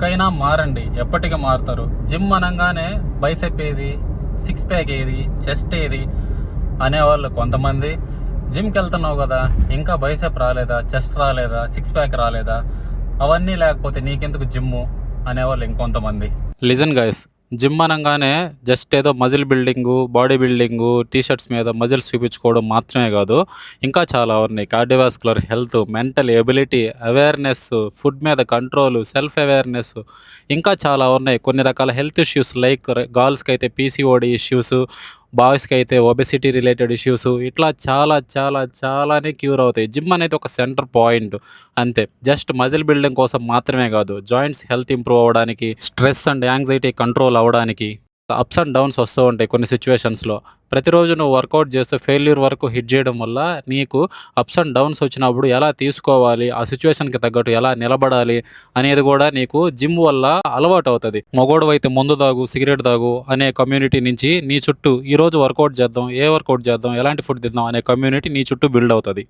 ఇకైనా మారండి. ఎప్పటికీ మారుతారు. జిమ్ అనగానే బైసెప్ ఏది సిక్స్ ప్యాక్ ఏది చెస్ట్ ఏది అనేవాళ్ళు కొంతమంది. జిమ్కి వెళ్తున్నావు కదా ఇంకా బైసెప్ రాలేదా చెస్ట్ రాలేదా సిక్స్ ప్యాక్ రాలేదా? అవన్నీ లేకపోతే నీకెందుకు జిమ్ము అనేవాళ్ళు ఇంకొంతమంది. లిజన్ గైస్ జిమ్ అనగానే జస్ట్ ఏదో muscle building body building T shirts మీద మజిల్స్ చూపించుకోవడం మాత్రమే కాదు ఇంకా చాలా ఉన్నాయి. Cardiovascular health mental ability awareness food మీద కంట్రోల్ సెల్ఫ్ అవేర్నెస్ ఇంకా చాలా ఉన్నాయి. కొన్ని రకాల హెల్త్ ఇష్యూస్ లైక్ గర్ల్స్కి అయితే పీసీఓడి ఇష్యూస్ బాయ్స్కి అయితే ఒబెసిటీ రిలేటెడ్ ఇష్యూస్ ఇట్లా చాలా చాలా చాలానే క్యూర్ అవుతాయి. జిమ్ అనేది ఒక సెంటర్ పాయింట్ అంతే. జస్ట్ మజిల్ బిల్డింగ్ కోసం మాత్రమే కాదు జాయింట్స్ హెల్త్ ఇంప్రూవ్ అవ్వడానికి స్ట్రెస్ అండ్ యాంగ్జైటీ కంట్రోల్ అవ్వడానికి అప్స్ అండ్ డౌన్స్ వస్తూ ఉంటాయి కొన్ని సిచ్యువేషన్స్లో ప్రతిరోజు నువ్వు వర్కౌట్ చేస్తూ ఫెయిల్యూర్ వరకు హిట్ చేయడం వల్ల నీకు అప్స్ అండ్ డౌన్స్ వచ్చినప్పుడు ఎలా తీసుకోవాలి ఆ సిచ్యువేషన్కి తగ్గట్టు ఎలా నిలబడాలి అనేది కూడా నీకు జిమ్ వల్ల అలవాటు అవుతుంది. మగోడు అయితే ముందు దాగు సిగరెట్ దాగు అనే కమ్యూనిటీ నుంచి నీ చుట్టూ ఈరోజు వర్కౌట్ చేద్దాం ఏ వర్కౌట్ చేద్దాం ఎలాంటి ఫుడ్ తిద్దాం అనే కమ్యూనిటీ నీ చుట్టూ బిల్డ్ అవుతుంది.